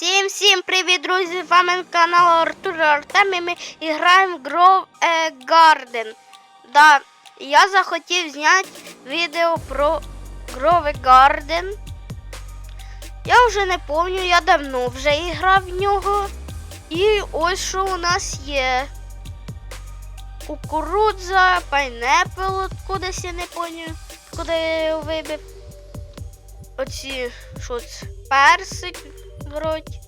Всім всім привіт, друзі! З вами канал Артур Артем і ми граємо в Grove Garden. Да, я захотів зняти відео про Grove Garden. Я вже не пам'ятаю, я давно вже грав в нього. І ось що у нас є. Кукурудза, пайнепл, кудись я не пам'ятаю, куди я його вибив. Оці що це? Персик вроді,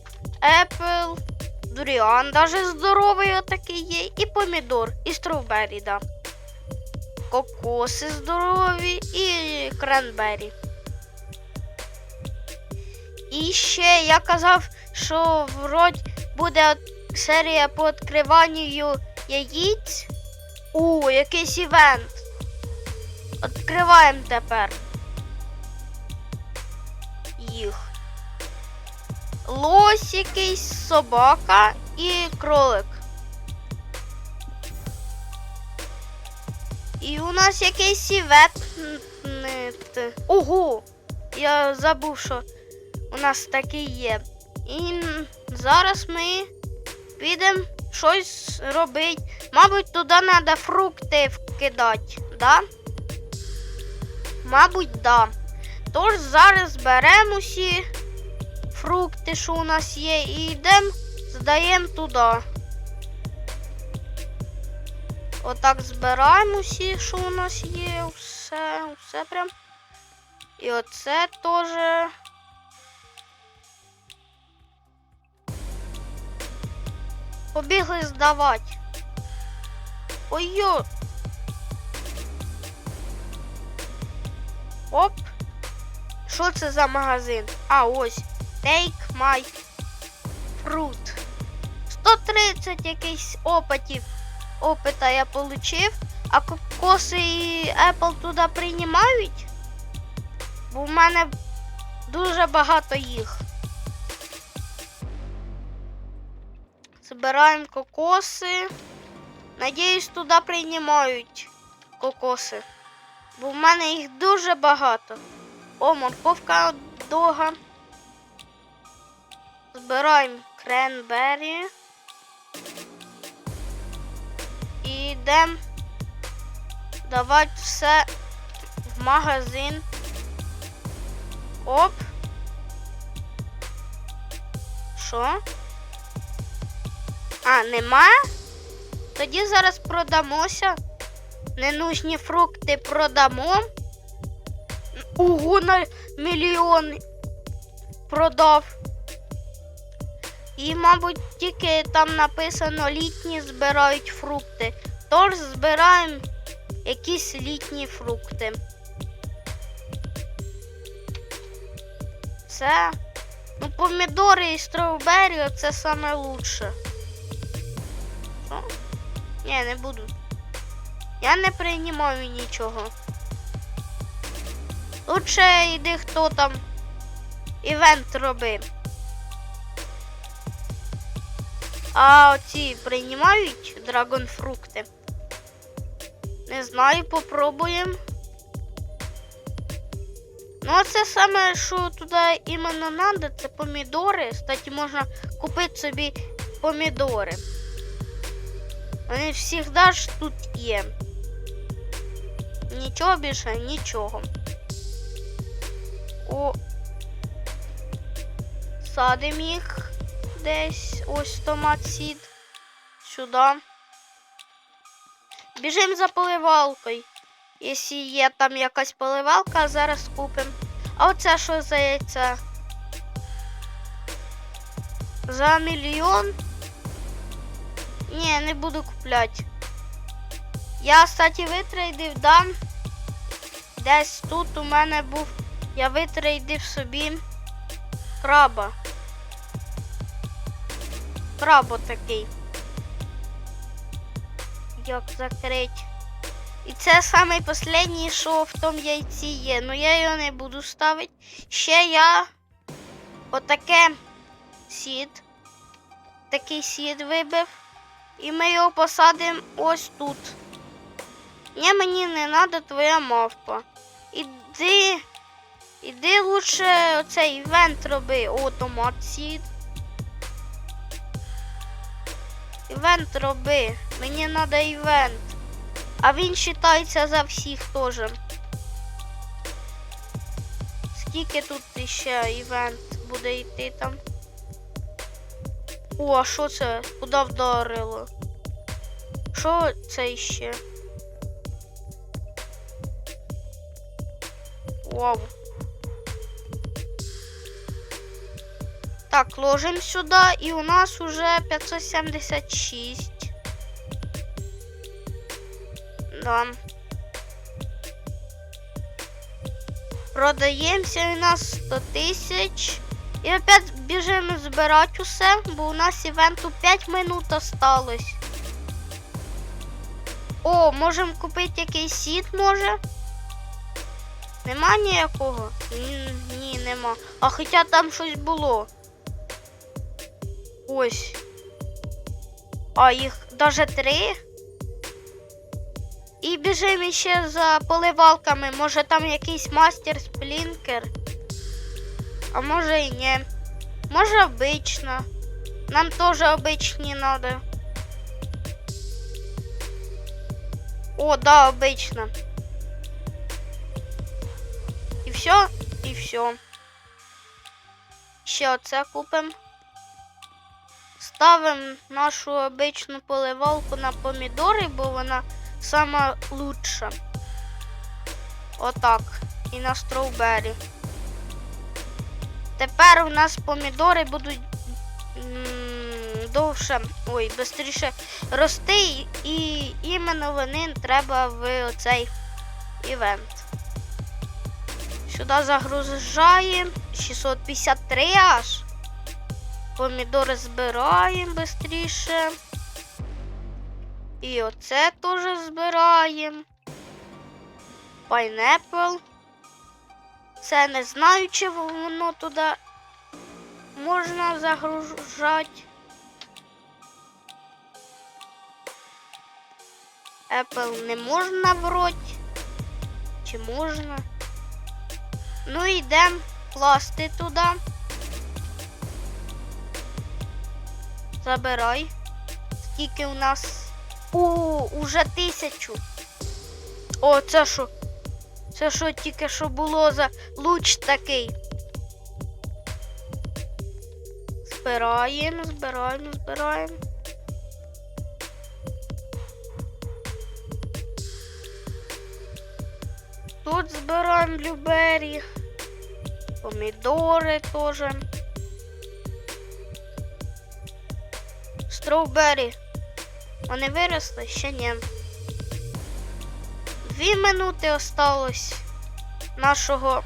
епл, дуріан, даже здоровий отакий є, і помідор, і стровбері, да. Кокоси здорові і кранбері. І ще я казав, що вроді буде серія по відкриванню яїць. У, якийсь івент. Відкриваємо тепер. Їх. Лось якийсь, собака і кролик. І у нас якийсь івент. Ого! Я забув, що у нас такий є. І зараз ми підемо щось робити. Мабуть, туди треба фрукти вкидати, да? Мабуть, да. Тож зараз беремо усі фрукти, що у нас є, і йдемо, здаємо туди. Отак збираємо усі, що у нас є, все, все прям. І оце теж. Побігли здавати. Ой-йо. Оп. Що це за магазин? А, ось. Take my fruit. 130 якийсь опитів. Опита я получив. А кокоси і Apple туди приймають? Бо в мене дуже багато їх. Збираємо кокоси. Надіюсь, туди приймають кокоси. Бо в мене їх дуже багато. О, морковка дога. Збираємо кренбері. І йдемо давати все в магазин. Оп. Що? А, нема? Тоді зараз продамося. Ненужні фрукти продамо. Ого, на мільйон продав. І, мабуть, тільки там написано літні збирають фрукти. Тож збираємо якісь літні фрукти. Це. Ну, помідори і стrawberry це саме лучше. Що? Ні, не буду. Я не приймаю нічого. Лучше йди хто там івент робив. А оці приймають драгонфрукти? Не знаю, попробуємо. Ну, це саме, що туди іменно треба, це помідори. Кстати, можна купити собі помідори. Вони завжди ж тут є. Нічого більше, нічого. О. Садимо їх десь ось томат сід. Сюди. Біжимо за поливалкою. Якщо є там якась поливалка, зараз купимо. А оце що за яйця? За мільйон? Ні, не буду купляти. Я, кстати, витрейдив дам. Десь тут у мене був. Я витрейдив собі краба. Крабо такий. Як закрить. І це самий останній, що в тому яйці є. Ну я його не буду ставити. Ще я отаке сід. Такий сід вибив. І ми його посадимо ось тут. Ні, мені не треба твоя мавпа. Іди. Іди лучше оцей івент роби. О, томат сід. Івент роби. Мені треба івент. А він вважається за всіх теж. Скільки тут ще івент буде йти там? О, а що це? Куди вдарило? Що це ще? Вау. Так, ложим сюда, и у нас уже 576. Да. Продаємося у нас 100 тисяч. І опять біжимо збирати усе, бо у нас івенту 5 минут осталось. О, можемо купити якийсь сіт, може? Нема ніякого? Ні, ні, нема. А хоча там щось було. Ось. А їх даже три. І біжимо ще за поливалками. Може там якийсь мастер сплінкер. А може і ні. Може обично. Нам теж обичні надо. О, да, обично. І все, і все. Ще оце купимо. Ставимо нашу обичну поливалку на помідори, бо вона сама лучша. Отак. І на строубері. Тепер у нас помідори будуть довше, ой, швидше рости, і- іменно вони треба в оцей івент. Сюди загружаємо 653 аж. Помідори збираємо швидше. І оце теж збираємо. Пайнепл. Це не знаю, чи воно туди можна загружати. Apple не можна вроді. Чи можна? Ну йдемо класти туди. Забирай. Скільки у нас? О, уже тисячу. О, це що? Це що тільки що було за луч такий. Збираємо, збираємо, збираємо. Тут збираємо блюбері. Помідори теж. Строубері. Вони виросли? Ще ні. Дві минути осталось нашого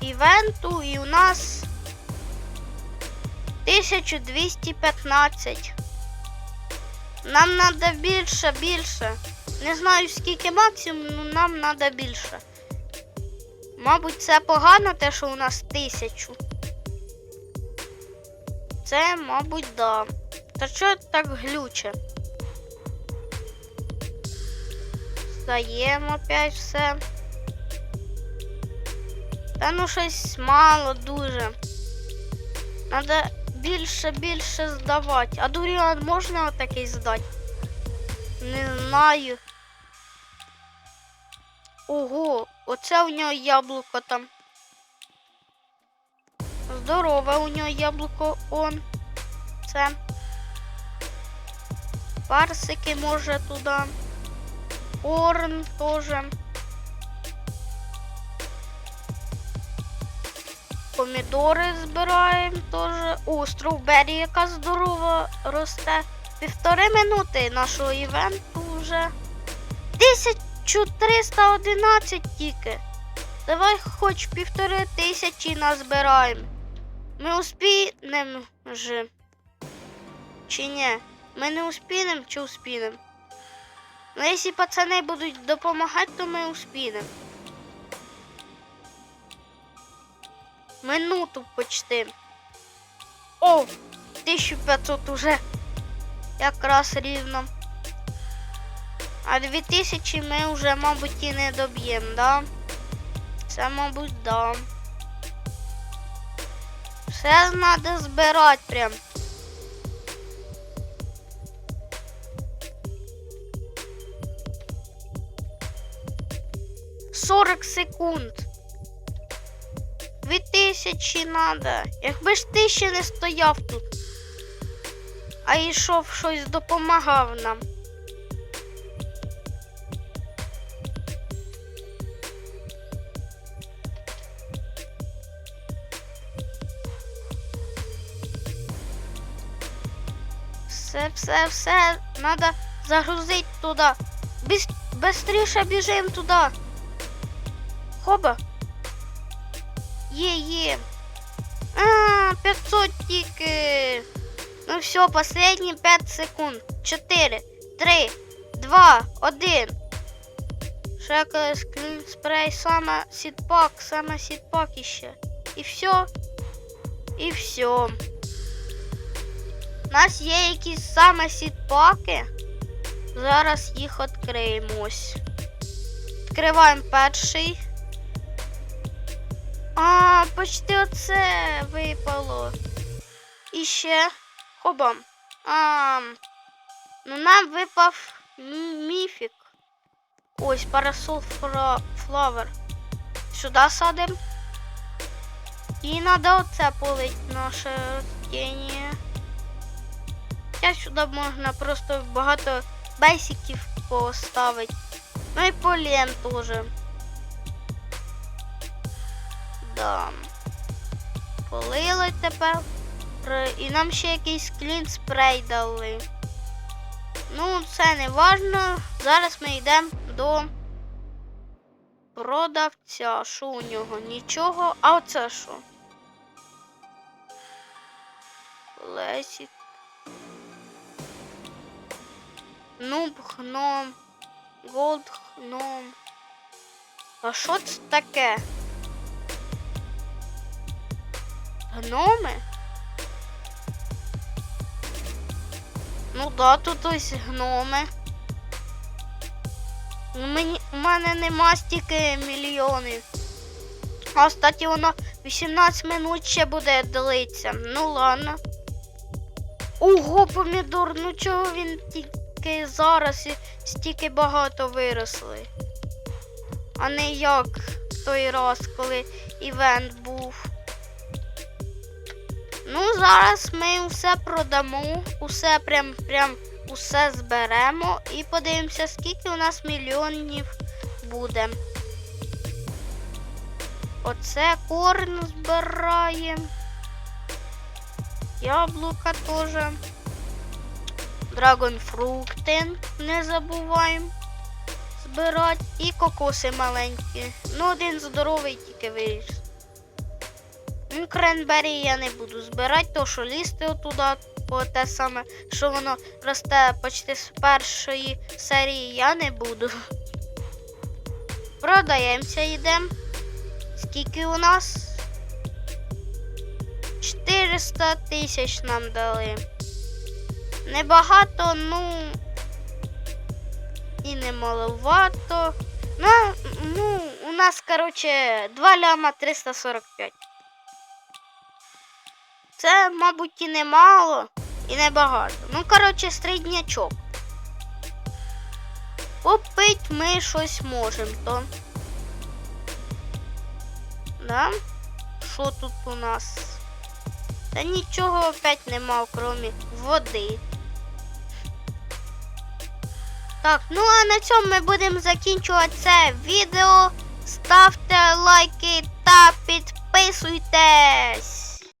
івенту, і у нас 1215. Нам треба більше, більше. Не знаю скільки максимум, але нам треба більше. Мабуть, це погано, те, що у нас тисячу. Це, мабуть, да. Та що так глюче? Здаємо опять все. Та ну щось мало дуже. Надо більше, більше здавати. А дуріан можна отакий здати? Не знаю. Ого, оце у нього яблуко там. Здорове у нього яблуко он. Це. Парсики може туди. Орн тоже. Помідори збираємо теж. О, строубері яка здорова росте. Півтори минути нашого івенту вже. 1311 тільки. Давай хоч півтори тисячі назбираємо. Ми успінемо ж. Чи ні? Ми не успінемо чи успінемо? Ну, якщо пацани будуть допомагати, то ми успінемо. Минуту почти. О! 1500 уже. Якраз рівно. А 2000 ми вже, мабуть, і не доб'ємо, да? Це, мабуть, да. Все треба збирати прям. 40 секунд. 2000 надо. Якби ж ти ще не стояв тут, а йшов щось допомагав нам. Все, все, все, надо загрузить туди. Бис- Быстріше біжим туди. Хоба. Є, є. А, 500 тільки. Ну все, последні 5 секунд. 4, 3, 2, 1. Шека склін спрей, саме сітпак, саме сітпак іще. І все. І все. У нас є якісь саме сітпаки. Зараз їх відкриємо ось. Відкриваємо перший. А, почти оце випало. І ще хобам. А, ну нам випав міфік. Ось парасол флавер. Сюди садимо. І треба оце полить наше растіння. Хоча сюди можна просто багато бейсиків поставити. Ну і полен теж. Да. Полили тепер. І нам ще якийсь клін спрей дали. Ну, це не важно. Зараз ми йдемо до продавця. Що у нього? Нічого. А оце що? Лесік. Нуб, гном, голд, гном. А що це таке? Гноми? Ну да, тут ось гноми. Ну, Мені, у мене нема стільки мільйонів. А, кстати, воно 18 минут ще буде длиться. Ну ладно. Ого, помідор, ну чого він тільки зараз і стільки багато виросли. А не як той раз, коли івент був. Ну, зараз ми все продамо, усе прям прям усе зберемо і подивимося, скільки у нас мільйонів буде. Оце корн збираємо. Яблука теж. Драгонфрукти не забуваємо збирати. І кокоси маленькі. Ну, один здоровий тільки виріс. Ну, кренбері я не буду збирати, то що лізти отуда, по те саме, що воно росте почти з першої серії, я не буду. Продаємося, йдемо. Скільки у нас? 400 тисяч нам дали. Небагато, ну і не маловато. Ну, ну, у нас, короче, 2 ляма 345. Це, мабуть, і не мало, і не багато. Ну, коротше, середнячок. Попить ми щось можемо, то. Да? Що тут у нас? Та нічого опять нема, окромі води. Так, ну а на цьому ми будемо закінчувати це відео. Ставте лайки та підписуйтесь.